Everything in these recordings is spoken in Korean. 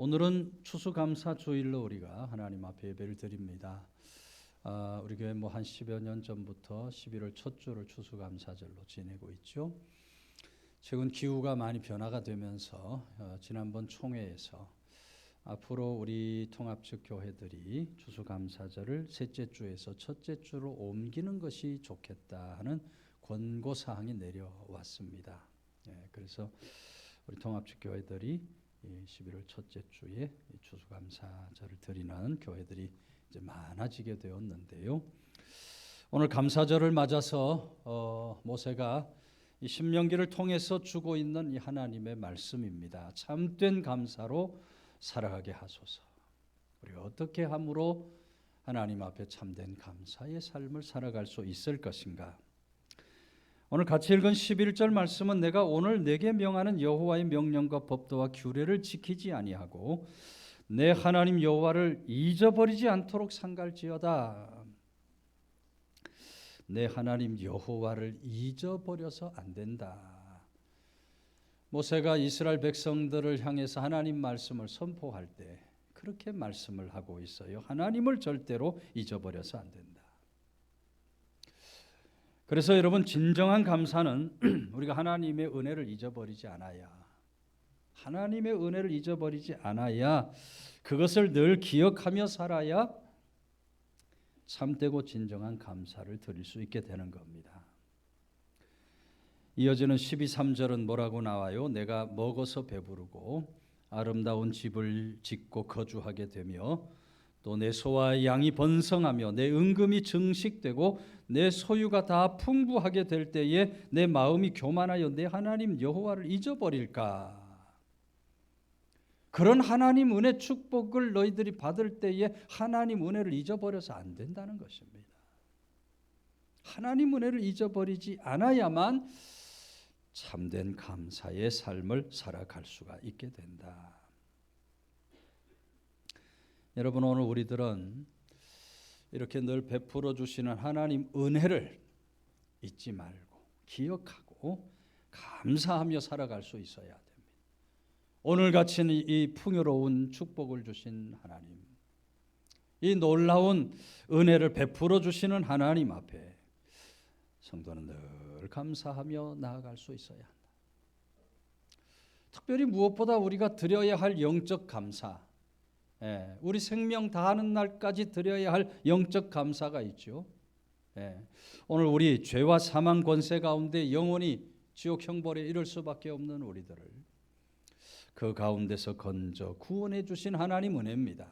오늘은 추수감사 주일로 우리가 하나님 앞에 예배를 드립니다. 아, 우리 교회 뭐 한 10여 년 전부터 11월 첫 주를 추수감사절로 지내고 있죠. 최근 기후가 많이 변화가 되면서 어, 지난번 총회에서 앞으로 우리 통합측 교회들이 추수감사절을 셋째 주에서 첫째 주로 옮기는 것이 좋겠다 하는 권고 사항이 내려왔습니다. 예, 그래서 우리 통합측 교회들이 이 11월 첫째 주에 이 추수감사절을 드리는 교회들이 이제 많아지게 되었는데요. 오늘 감사절을 맞아서 어, 모세가 이 신명기를 통해서 주고 있는 이 하나님의 말씀입니다. 참된 감사로 살아가게 하소서. 우리가 어떻게 함으로 하나님 앞에 참된 감사의 삶을 살아갈 수 있을 것인가? 오늘 같이 읽은 11절 말씀은 내가 오늘 내게 명하는 여호와의 명령과 법도와 규례를 지키지 아니하고 내 하나님 여호와를 잊어버리지 않도록 상갈지어다. 내 하나님 여호와를 잊어버려서 안 된다. 모세가 이스라엘 백성들을 향해서 하나님 말씀을 선포할 때 그렇게 말씀을 하고 있어요. 하나님을 절대로 잊어버려서 안 된다. 그래서 여러분 진정한 감사는 우리가 하나님의 은혜를 잊어버리지 않아야 하나님의 은혜를 잊어버리지 않아야 그것을 늘 기억하며 살아야 참되고 진정한 감사를 드릴 수 있게 되는 겁니다. 이어지는 12, 3절은 뭐라고 나와요? 내가 먹어서 배부르고 아름다운 집을 짓고 거주하게 되며 또 내 소와 양이 번성하며 내 은금이 증식되고 내 소유가 다 풍부하게 될 때에 내 마음이 교만하여 내 하나님 여호와를 잊어버릴까? 그런 하나님 은혜 축복을 너희들이 받을 때에 하나님 은혜를 잊어버려서 안 된다는 것입니다. 하나님 은혜를 잊어버리지 않아야만 참된 감사의 삶을 살아갈 수가 있게 된다. 여러분 오늘 우리들은 이렇게 늘 베풀어 주시는 하나님 은혜를 잊지 말고 기억하고 감사하며 살아갈 수 있어야 됩니다. 오늘 같이 이 풍요로운 축복을 주신 하나님, 이 놀라운 은혜를 베풀어 주시는 하나님 앞에 성도는 늘 감사하며 나아갈 수 있어야 한다. 특별히 무엇보다 우리가 드려야 할 영적 감사, 예, 우리 생명 다하는 날까지 드려야 할 영적 감사가 있죠. 예, 오늘 우리 죄와 사망 권세 가운데 영원히 지옥 형벌에 이를 수밖에 없는 우리들을 그 가운데서 건져 구원해 주신 하나님 은혜입니다.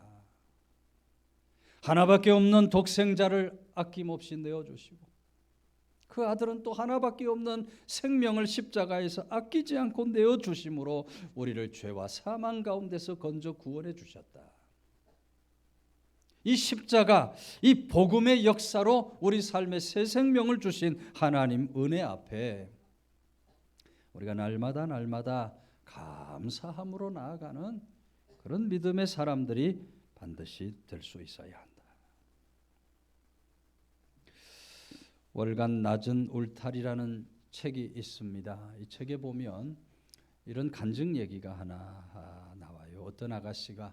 하나밖에 없는 독생자를 아낌없이 내어 주시고 그 아들은 또 하나밖에 없는 생명을 십자가에서 아끼지 않고 내어 주심으로 우리를 죄와 사망 가운데서 건져 구원해 주셨다. 이 십자가, 이 복음의 역사로 우리 삶에 새 생명을 주신 하나님 은혜 앞에 우리가 날마다 날마다 감사함으로 나아가는 그런 믿음의 사람들이 반드시 될 수 있어야 한다. 월간 낮은 울타리라는 책이 있습니다. 이 책에 보면 이런 간증 얘기가 하나 나와요. 어떤 아가씨가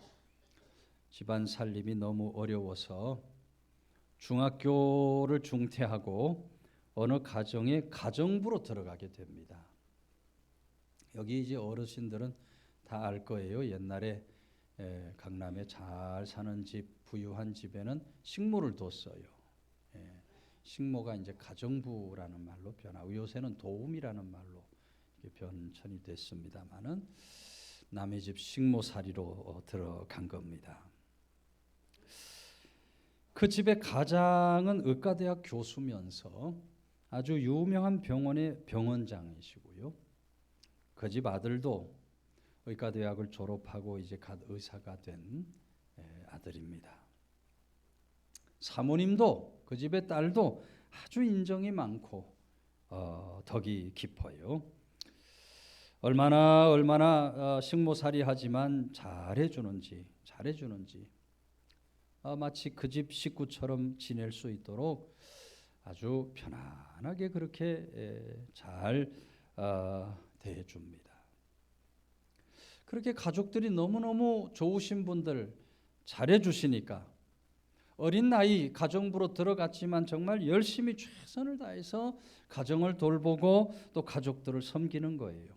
집안 살림이 너무 어려워서 중학교를 중퇴하고 어느 가정의 가정부로 들어가게 됩니다. 여기 이제 어르신들은 다 알 거예요. 옛날에 에, 강남에 잘 사는 집, 부유한 집에는 식모를 뒀어요. 예, 식모가 이제 가정부라는 말로 변하고 요새는 도움이라는 말로 변천이 됐습니다만은 남의 집 식모살이로 어, 들어간 겁니다. 그 집의 가장은 의과대학 교수면서 아주 유명한 병원의 병원장이시고요. 그 집 아들도 의과대학을 졸업하고 이제 갓 의사가 된 아들입니다. 사모님도 그 집의 딸도 아주 인정이 많고 어, 덕이 깊어요. 얼마나 얼마나 어, 식모살이하지만 잘해주는지 잘해주는지 어, 마치 그 집 식구처럼 지낼 수 있도록 아주 편안하게 그렇게 잘 어, 대해줍니다. 그렇게 가족들이 너무너무 좋으신 분들 잘해 주시니까 어린 나이 가정부로 들어갔지만 정말 열심히 최선을 다해서 가정을 돌보고 또 가족들을 섬기는 거예요.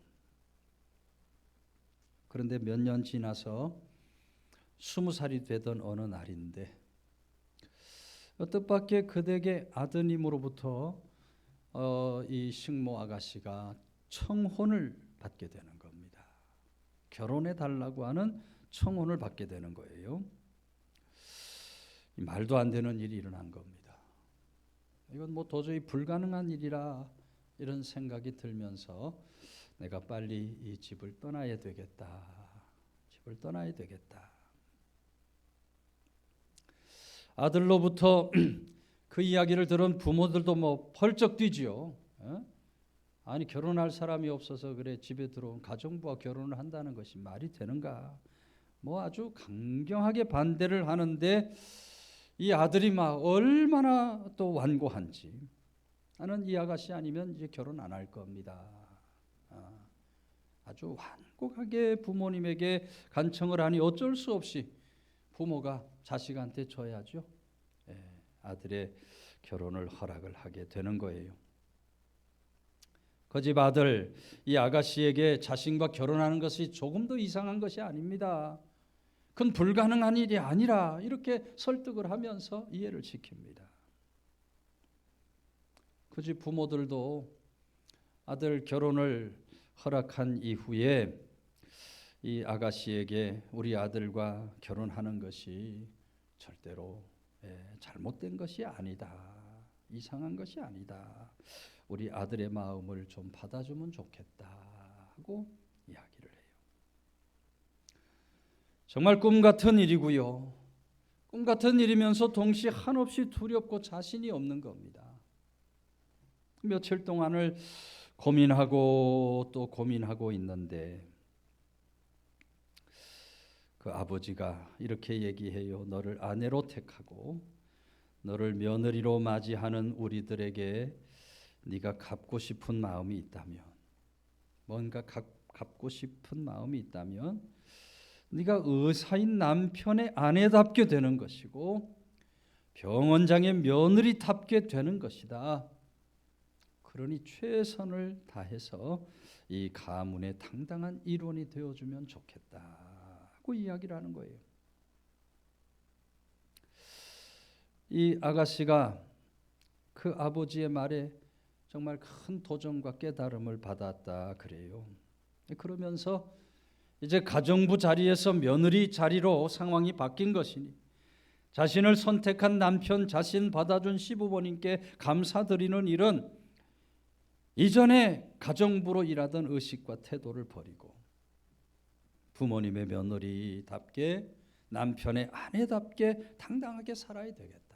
그런데 몇 년 지나서 스무 살이 되던 어느 날인데 뜻밖의 그댁의 아드님으로부터 어, 이 식모 아가씨가 청혼을 받게 되는 겁니다. 결혼해 달라고 하는 청혼을 받게 되는 거예요. 이 말도 안 되는 일이 일어난 겁니다. 이건 뭐 도저히 불가능한 일이라 이런 생각이 들면서 내가 빨리 이 집을 떠나야 되겠다. 집을 떠나야 되겠다. 아들로부터 그 이야기를 들은 부모들도 뭐 펄쩍 뛰지요. 어? 아니 결혼할 사람이 없어서 그래 집에 들어온 가정부와 결혼을 한다는 것이 말이 되는가? 뭐 아주 강경하게 반대를 하는데 이 아들이 막 얼마나 또 완고한지 나는 이 아가씨 아니면 이제 결혼 안 할 겁니다. 아, 아주 완곡하게 부모님에게 간청을 하니 어쩔 수 없이 부모가 자식한테 줘야죠. 예, 아들의 결혼을 허락을 하게 되는 거예요. 그집 아들 이 아가씨에게 자신과 결혼하는 것이 조금도 이상한 것이 아닙니다. 그건 불가능한 일이 아니라 이렇게 설득을 하면서 이해를 시킵니다. 그 집 부모들도 아들 결혼을 허락한 이후에 이 아가씨에게 우리 아들과 결혼하는 것이 절대로 예, 잘못된 것이 아니다. 이상한 것이 아니다. 우리 아들의 마음을 좀 받아주면 좋겠다 하고 이야기를 해요. 정말 꿈 같은 일이고요. 꿈 같은 일이면서 동시에 한없이 두렵고 자신이 없는 겁니다. 며칠 동안을 고민하고 또 고민하고 있는데 그 아버지가 이렇게 얘기해요. 너를 아내로 택하고 너를 며느리로 맞이하는 우리들에게 네가 갚고 싶은 마음이 있다면 뭔가 갚, 갚고 싶은 마음이 있다면 네가 의사인 남편의 아내답게 되는 것이고 병원장의 며느리답게 되는 것이다. 그러니 최선을 다해서 이 가문의 당당한 일원이 되어주면 좋겠다 고 이야기를 하는 거예요. 이 아가씨가 그 아버지의 말에 정말 큰 도전과 깨달음을 받았다 그래요. 그러면서 이제 가정부 자리에서 며느리 자리로 상황이 바뀐 것이니 자신을 선택한 남편 자신 받아준 시부모님께 감사드리는 일은 이전에 가정부로 일하던 의식과 태도를 버리고 부모님의 며느리답게 남편의 아내답게 당당하게 살아야 되겠다.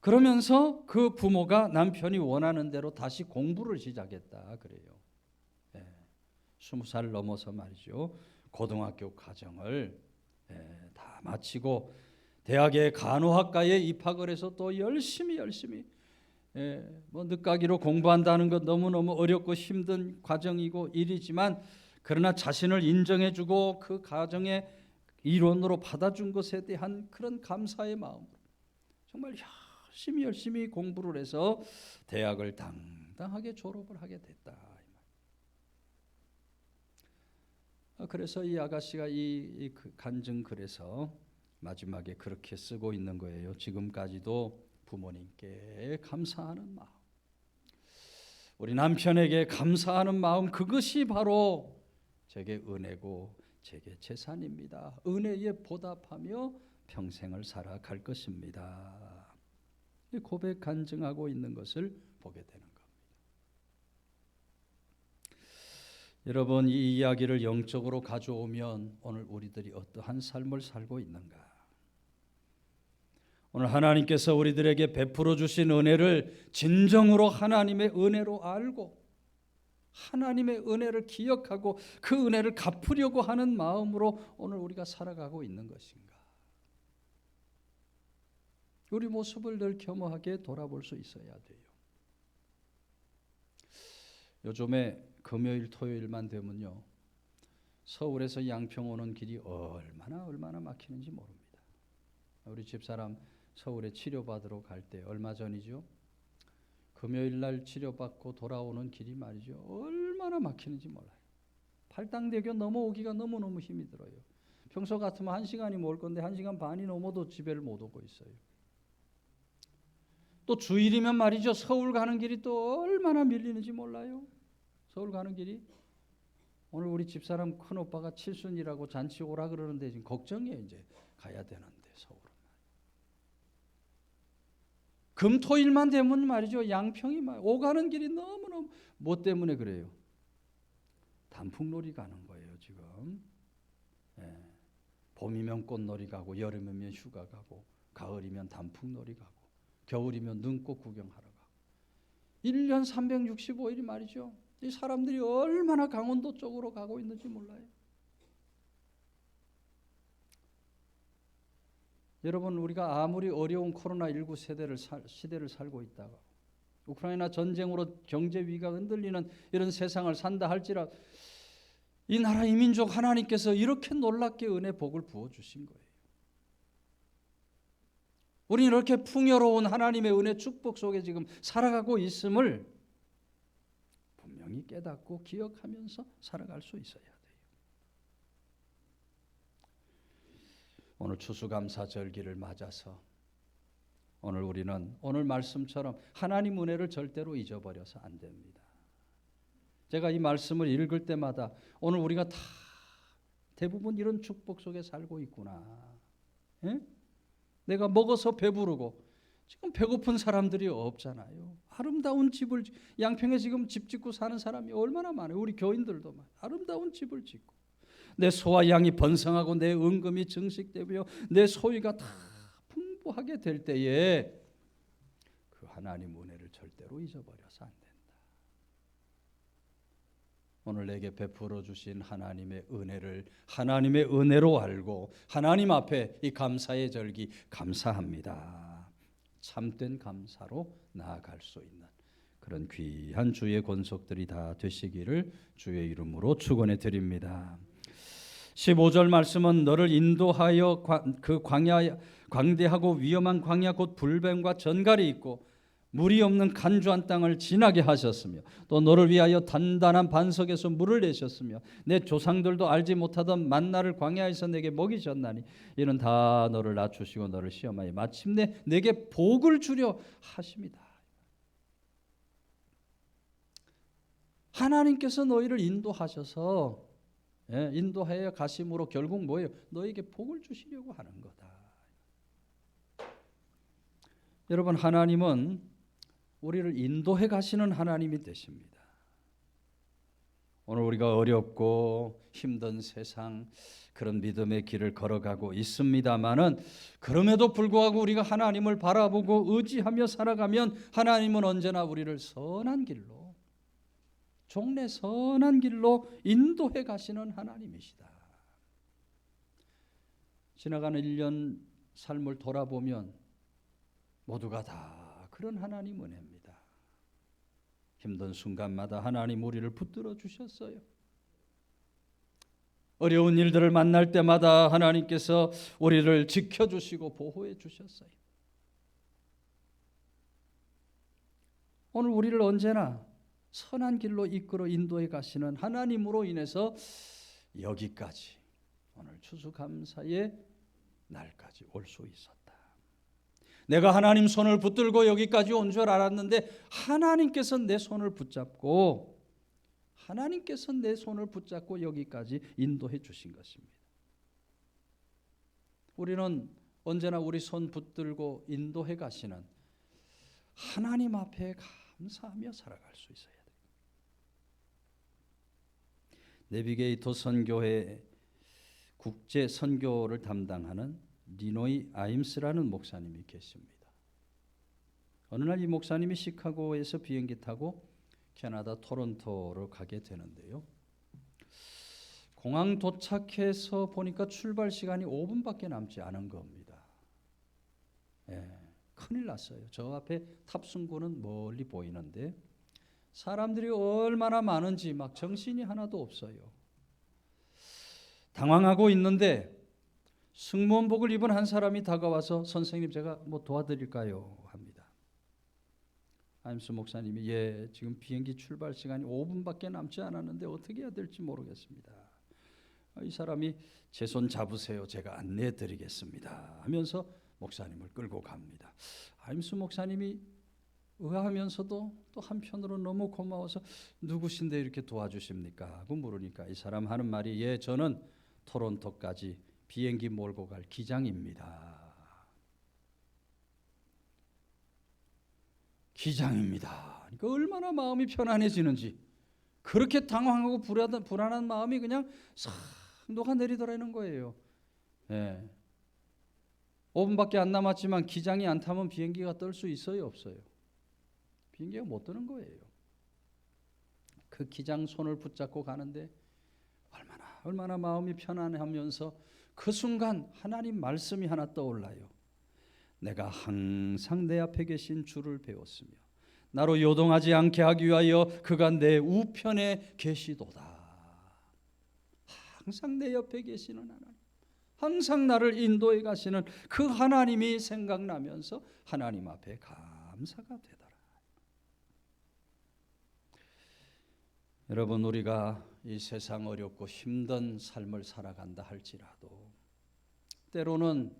그러면서 그 부모가 남편이 원하는 대로 다시 공부를 시작했다 그래요. 예, 스무 살 넘어서 말이죠. 고등학교 과정을 예, 다 마치고 대학의 간호학과에 입학을 해서 또 열심히 열심히 예, 뭐 늦가기로 공부한다는 것 너무너무 어렵고 힘든 과정이고 일이지만 그러나 자신을 인정해주고 그 가정의 일원으로 받아준 것에 대한 그런 감사의 마음으로 정말 열심히 열심히 공부를 해서 대학을 당당하게 졸업을 하게 됐다. 아, 그래서 이 아가씨가 이, 그 간증 글에서 마지막에 그렇게 쓰고 있는 거예요. 지금까지도 부모님께 감사하는 마음, 우리 남편에게 감사하는 마음 그것이 바로 제게 은혜고 제게 재산입니다. 은혜에 보답하며 평생을 살아갈 것입니다. 고백 간증하고 있는 것을 보게 되는 겁니다. 여러분 이 이야기를 영적으로 가져오면 오늘 우리들이 어떠한 삶을 살고 있는가? 오늘 하나님께서 우리들에게 베풀어 주신 은혜를 진정으로 하나님의 은혜로 알고 하나님의 은혜를 기억하고 그 은혜를 갚으려고 하는 마음으로 오늘 우리가 살아가고 있는 것인가? 우리 모습을 늘 겸허하게 돌아볼 수 있어야 돼요. 요즘에 금요일 토요일만 되면요 서울에서 양평 오는 길이 얼마나 얼마나 막히는지 모릅니다. 우리 집사람 서울에 치료받으러 갈 때 얼마 전이죠? 금요일 날 치료받고 돌아오는 길이 말이죠. 얼마나 막히는지 몰라요. 팔당대교 넘어오기가 너무너무 힘이 들어요. 평소 같으면 한 시간이 멀 건데 한 시간 반이 넘어도 집에를 못 오고 있어요. 또 주일이면 말이죠. 서울 가는 길이 또 얼마나 밀리는지 몰라요. 서울 가는 길이 오늘 우리 집사람 큰 오빠가 칠순이라고 잔치 오라 그러는데 지금 걱정이에요. 이제 가야 되는데 서울은. 금토일만 되면 말이죠. 양평이 말 오가는 길이 너무너무 뭐 때문에 그래요? 단풍놀이 가는 거예요, 지금. 예. 봄이면 꽃놀이 가고 여름이면 휴가 가고 가을이면 단풍놀이 가고 겨울이면 눈꽃 구경하러 가고 1년 365일이 말이죠. 이 사람들이 얼마나 강원도 쪽으로 가고 있는지 몰라요. 여러분 우리가 아무리 어려운 코로나19 세대를 살, 시대를 살고 있다가 우크라이나 전쟁으로 경제 위기가 흔들리는 이런 세상을 산다 할지라 이 나라 이 민족 하나님께서 이렇게 놀랍게 은혜 복을 부어 주신 거예요. 우리는 이렇게 풍요로운 하나님의 은혜 축복 속에 지금 살아가고 있음을 분명히 깨닫고 기억하면서 살아갈 수 있어야 돼요. 오늘 추수감사 절기를 맞아서 오늘 우리는 오늘 말씀처럼 하나님 은혜를 절대로 잊어버려서 안 됩니다. 제가 이 말씀을 읽을 때마다 오늘 우리가 다 대부분 이런 축복 속에 살고 있구나. 예? 내가 먹어서 배부르고 지금 배고픈 사람들이 없잖아요. 아름다운 집을 양평에 지금 집 짓고 사는 사람이 얼마나 많아요. 우리 교인들도 많아요. 아름다운 집을 짓고 내 소와 양이 번성하고 내 은금이 증식되고요. 내 소유가 다 풍부하게 될 때에 그 하나님 은혜를 절대로 잊어버려서 안 된다. 오늘 내게 베풀어 주신 하나님의 은혜를 하나님의 은혜로 알고 하나님 앞에 이 감사의 절기 감사합니다. 참된 감사로 나아갈 수 있는 그런 귀한 주의 권속들이 다 되시기를 주의 이름으로 축원해 드립니다. 15절 말씀은 너를 인도하여 그 광야 광대하고 위험한 광야 곧 불뱀과 전갈이 있고 물이 없는 간주한 땅을 지나게 하셨으며 또 너를 위하여 단단한 반석에서 물을 내셨으며 내 조상들도 알지 못하던 만나를 광야에서 내게 먹이셨나니 이는 다 너를 낮추시고 너를 시험하여 마침내 내게 복을 주려 하십니다. 하나님께서 너희를 인도하셔서 예, 인도하여 가심으로 결국 뭐예요? 너에게 복을 주시려고 하는 거다. 여러분 하나님은 우리를 인도해 가시는 하나님이 되십니다. 오늘 우리가 어렵고 힘든 세상 그런 믿음의 길을 걸어가고 있습니다만은 그럼에도 불구하고 우리가 하나님을 바라보고 의지하며 살아가면 하나님은 언제나 우리를 선한 길로 종래 선한 길로 인도해 가시는 하나님이시다. 지나가는 1년 삶을 돌아보면 모두가 다 그런 하나님 은혜입니다. 힘든 순간마다 하나님 우리를 붙들어 주셨어요. 어려운 일들을 만날 때마다 하나님께서 우리를 지켜 주시고 보호해 주셨어요. 오늘 우리를 언제나 선한 길로 이끌어 인도해 가시는 하나님으로 인해서 여기까지 오늘 추수감사의 날까지 올 수 있었다. 내가 하나님 손을 붙들고 여기까지 온 줄 알았는데 하나님께서 내 손을 붙잡고 하나님께서 내 손을 붙잡고 여기까지 인도해 주신 것입니다. 우리는 언제나 우리 손 붙들고 인도해 가시는 하나님 앞에 감사하며 살아갈 수 있어야 돼요. 내비게이터 선교회 국제 선교를 담당하는 니노이 아임스라는 목사님이 계십니다. 어느 날 이 목사님이 시카고에서 비행기 타고 캐나다 토론토로 가게 되는데요. 공항 도착해서 보니까 출발 시간이 5분밖에 남지 않은 겁니다. 예, 큰일 났어요. 저 앞에 탑승구는 멀리 보이는데 사람들이 얼마나 많은지 막 정신이 하나도 없어요. 당황하고 있는데 승무원복을 입은 한 사람이 다가와서 선생님 제가 뭐 도와드릴까요? 합니다. 아임스 목사님이 예 지금 비행기 출발 시간이 5분밖에 남지 않았는데 어떻게 해야 될지 모르겠습니다. 이 사람이 제 손 잡으세요. 제가 안내해 드리겠습니다. 하면서 목사님을 끌고 갑니다. 아임스 목사님이 의아하면서도 또 한편으로 너무 고마워서 누구신데 이렇게 도와주십니까? 하고 물으니까 이 사람 하는 말이 예 저는 토론토까지 비행기 몰고 갈 기장입니다. 기장입니다. 그러니까 얼마나 마음이 편안해지는지 그렇게 당황하고 불안한, 불안한 마음이 그냥 싹 녹아내리더라는 거예요. 예. 5분밖에 안 남았지만 기장이 안 타면 비행기가 뜰수 있어요, 없어요? 비행기가 못 뜨는 거예요. 그 기장 손을 붙잡고 가는데 얼마나 얼마나 마음이 편안하면서 그 순간 하나님 말씀이 하나 떠올라요. 내가 항상 내 앞에 계신 주를 배웠으며 나로 요동하지 않게 하기 위하여 그가 내 우편에 계시도다. 항상 내 옆에 계시는 하나님. 항상 나를 인도해 가시는 그 하나님이 생각나면서 하나님 앞에 감사가 되더라. 여러분 우리가 이 세상 어렵고 힘든 삶을 살아간다 할지라도 때로는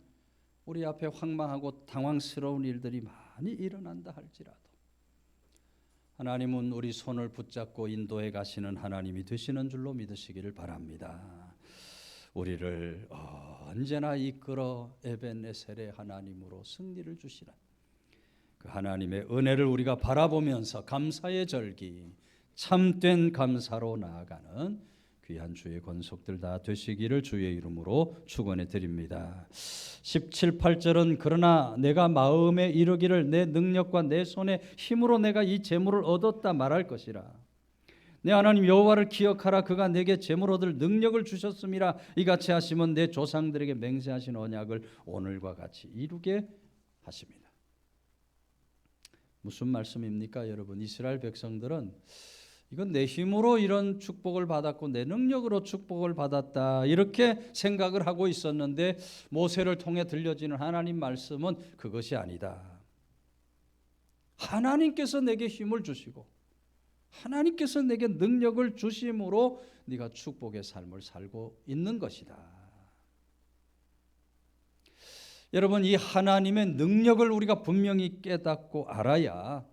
우리 앞에 황망하고 당황스러운 일들이 많이 일어난다 할지라도 하나님은 우리 손을 붙잡고 인도해 가시는 하나님이 되시는 줄로 믿으시기를 바랍니다. 우리를 언제나 이끌어 에벤에셀의 하나님으로 승리를 주시는 그 하나님의 은혜를 우리가 바라보면서 감사의 절기 참된 감사로 나아가는 귀한 주의 권속들 다 되시기를 주의 이름으로 축원해 드립니다. 17, 8절은 그러나 내가 마음에 이르기를 내 능력과 내 손의 힘으로 내가 이 재물을 얻었다 말할 것이라. 내 하나님 여호와를 기억하라 그가 내게 재물 얻을 능력을 주셨음이라 이같이 하시면 내 조상들에게 맹세하신 언약을 오늘과 같이 이루게 하십니다. 무슨 말씀입니까, 여러분? 이스라엘 백성들은 이건 내 힘으로 이런 축복을 받았고 내 능력으로 축복을 받았다 이렇게 생각을 하고 있었는데 모세를 통해 들려지는 하나님 말씀은 그것이 아니다. 하나님께서 내게 힘을 주시고 하나님께서 내게 능력을 주심으로 네가 축복의 삶을 살고 있는 것이다. 여러분 이 하나님의 능력을 우리가 분명히 깨닫고 알아야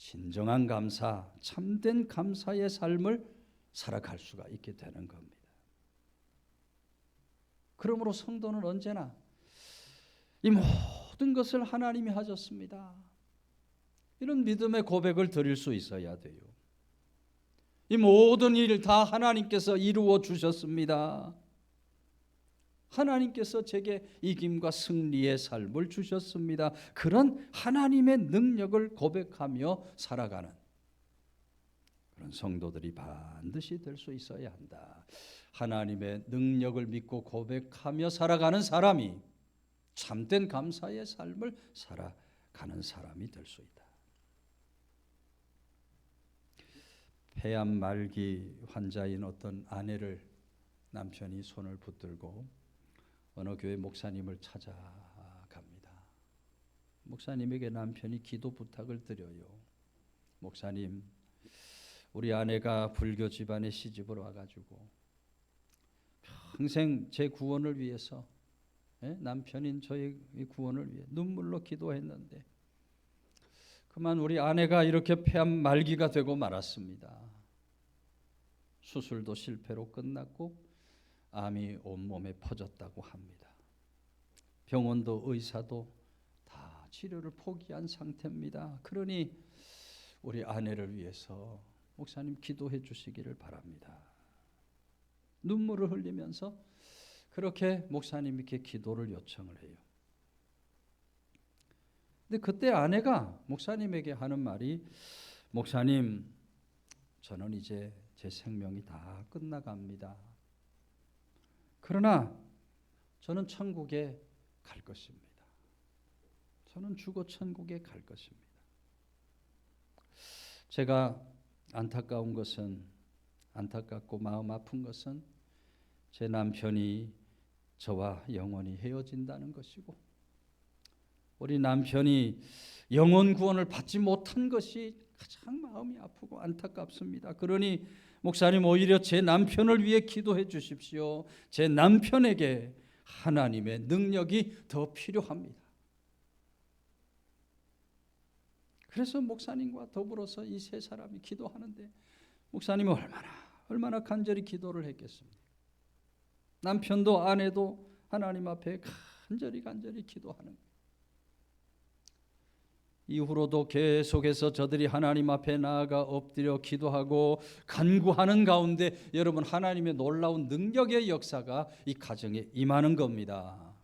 진정한 감사, 참된 감사의 삶을 살아갈 수가 있게 되는 겁니다. 그러므로 성도는 언제나 이 모든 것을 하나님이 하셨습니다. 이런 믿음의 고백을 드릴 수 있어야 돼요. 이 모든 일다 하나님께서 이루어 주셨습니다. 하나님께서 제게 이김과 승리의 삶을 주셨습니다. 그런 하나님의 능력을 고백하며 살아가는 그런 성도들이 반드시 될 수 있어야 한다. 하나님의 능력을 믿고 고백하며 살아가는 사람이 참된 감사의 삶을 살아가는 사람이 될 수 있다. 폐암 말기 환자인 어떤 아내를 남편이 손을 붙들고 어느 교회 목사님을 찾아갑니다. 목사님에게 남편이 기도 부탁을 드려요. 목사님, 우리 아내가 불교 집안에 시집을 와가지고 평생 제 구원을 위해서 예? 남편인 저의 구원을 위해 눈물로 기도했는데 그만 우리 아내가 이렇게 폐암 말기가 되고 말았습니다. 수술도 실패로 끝났고 암이 온몸에 퍼졌다고 합니다. 병원도 의사도 다 치료를 포기한 상태입니다. 그러니 우리 아내를 위해서 목사님 기도해 주시기를 바랍니다. 눈물을 흘리면서 그렇게 목사님께 기도를 요청을 해요. 근데 그때 아내가 목사님에게 하는 말이 목사님 저는 이제 제 생명이 다 끝나갑니다. 그러나 저는 천국에 갈 것입니다. 저는 죽어 천국에 갈 것입니다. 제가 안타까운 것은 안타깝고 마음 아픈 것은 제 남편이 저와 영원히 헤어진다는 것이고 우리 남편이 영혼 구원을 받지 못한 것이 가장 마음이 아프고 안타깝습니다. 그러니 목사님 오히려 제 남편을 위해 기도해 주십시오. 제 남편에게 하나님의 능력이 더 필요합니다. 그래서 목사님과 더불어서 이 세 사람이 기도하는데 목사님은 얼마나 얼마나 간절히 기도를 했겠습니까? 남편도 아내도 하나님 앞에 간절히 간절히 기도하는 거예요. 이후로도 계속해서 저들이 하나님 앞에 나아가 엎드려 기도하고 간구하는 가운데 여러분 하나님의 놀라운 능력의 역사가 이 가정에 임하는 겁니다.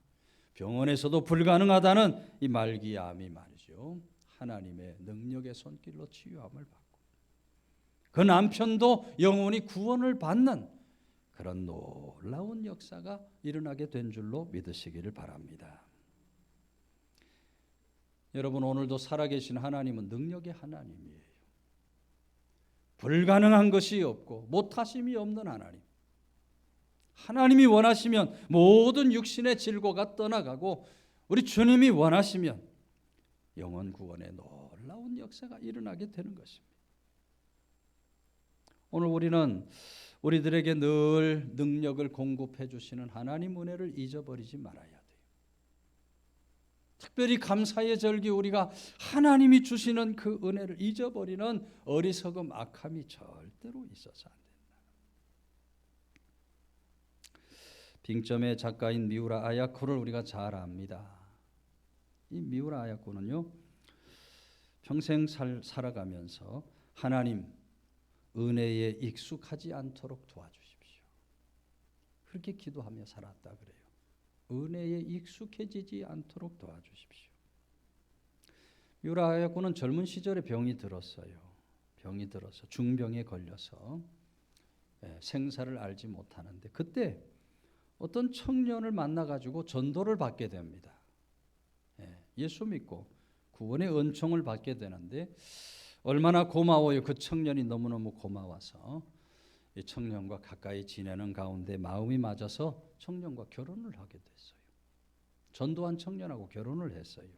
병원에서도 불가능하다는 이 말기암이 말이죠. 하나님의 능력의 손길로 치유함을 받고 그 남편도 영혼이 구원을 받는 그런 놀라운 역사가 일어나게 된 줄로 믿으시기를 바랍니다. 여러분 오늘도 살아계신 하나님은 능력의 하나님이에요. 불가능한 것이 없고 못하심이 없는 하나님. 하나님이 원하시면 모든 육신의 질고가 떠나가고 우리 주님이 원하시면 영원 구원의 놀라운 역사가 일어나게 되는 것입니다. 오늘 우리는 우리들에게 늘 능력을 공급해 주시는 하나님 은혜를 잊어버리지 말아야. 특별히 감사의 절기 우리가 하나님이 주시는 그 은혜를 잊어버리는 어리석음 악함이 절대로 있어서 안 된다. 빙점의 작가인 미우라 아야코를 우리가 잘 압니다. 이 미우라 아야코는요 평생 살, 살아가면서 하나님 은혜에 익숙하지 않도록 도와주십시오. 그렇게 기도하며 살았다 그래요. 은혜에 익숙해지지 않도록 도와주십시오. 유라야고는 젊은 시절에 병이 들었어요. 병이 들어서 중병에 걸려서 예, 생사를 알지 못하는데 그때 어떤 청년을 만나 가지고 전도를 받게 됩니다. 예, 예수 믿고 구원의 은총을 받게 되는데 얼마나 고마워요. 그 청년이 너무너무 고마워서 이 청년과 가까이 지내는 가운데 마음이 맞아서 청년과 결혼을 하게 됐어요. 전도한 청년하고 결혼을 했어요.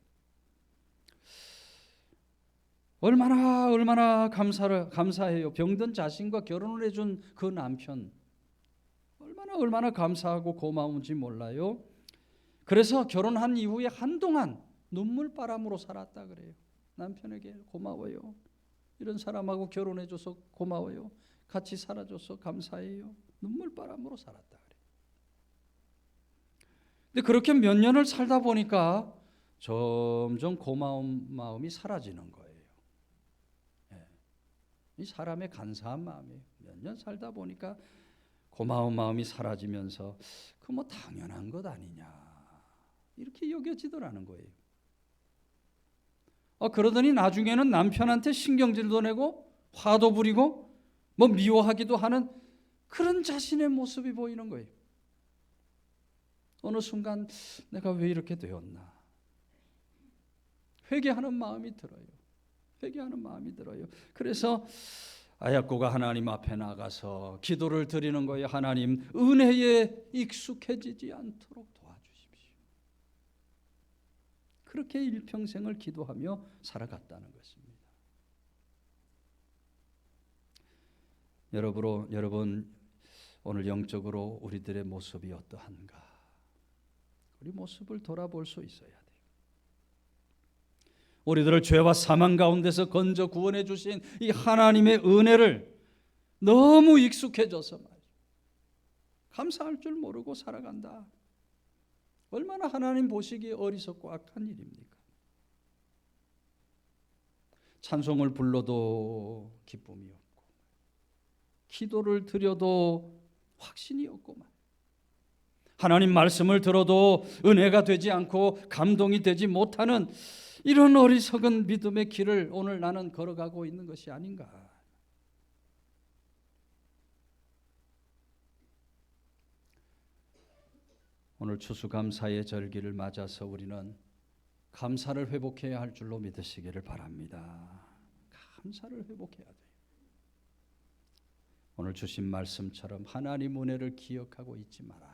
얼마나 얼마나 감사를 감사해요. 병든 자신과 결혼을 해준 그 남편 얼마나 얼마나 감사하고 고마운지 몰라요. 그래서 결혼한 이후에 한동안 눈물바람으로 살았다 그래요. 남편에게 고마워요. 이런 사람하고 결혼해줘서 고마워요. 같이 살아줘서 감사해요. 눈물바람으로 살았다 그래. 근데 그렇게 몇 년을 살다 보니까 점점 고마운 마음이 사라지는 거예요. 예. 이 사람의 간사한 마음이에요. 몇 년 살다 보니까 고마운 마음이 사라지면서 그 뭐 당연한 것 아니냐 이렇게 여겨지더라는 거예요. 어, 그러더니 나중에는 남편한테 신경질도 내고 화도 부리고 뭐 미워하기도 하는 그런 자신의 모습이 보이는 거예요. 어느 순간 내가 왜 이렇게 되었나? 회개하는 마음이 들어요. 회개하는 마음이 들어요. 그래서 아야코가 하나님 앞에 나가서 기도를 드리는 거예요. 하나님 은혜에 익숙해지지 않도록 도와주십시오. 그렇게 일평생을 기도하며 살아갔다는 것입니다. 여러분, 여러분 오늘 영적으로 우리들의 모습이 어떠한가? 우리 모습을 돌아볼 수 있어야 돼요. 우리들을 죄와 사망 가운데서 건져 구원해 주신 이 하나님의 은혜를 너무 익숙해져서 말이죠. 감사할 줄 모르고 살아간다. 얼마나 하나님 보시기에 어리석고 악한 일입니까? 찬송을 불러도 기쁨이 없고, 기도를 드려도 확신이 없고만, 하나님 말씀을 들어도 은혜가 되지 않고 감동이 되지 못하는 이런 어리석은 믿음의 길을 오늘 나는 걸어가고 있는 것이 아닌가. 오늘 추수감사의 절기를 맞아서 우리는 감사를 회복해야 할 줄로 믿으시기를 바랍니다. 감사를 회복해야 돼요. 오늘 주신 말씀처럼 하나님 은혜를 기억하고 있지 마라.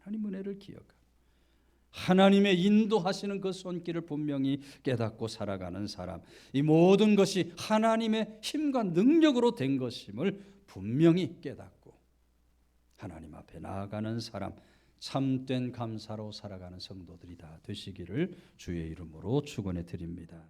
하나님 은혜를 기억하고 하나님의 인도하시는 그 손길을 분명히 깨닫고 살아가는 사람. 이 모든 것이 하나님의 힘과 능력으로 된 것임을 분명히 깨닫고 하나님 앞에 나아가는 사람. 참된 감사로 살아가는 성도들이 다 되시기를 주의 이름으로 축원해 드립니다.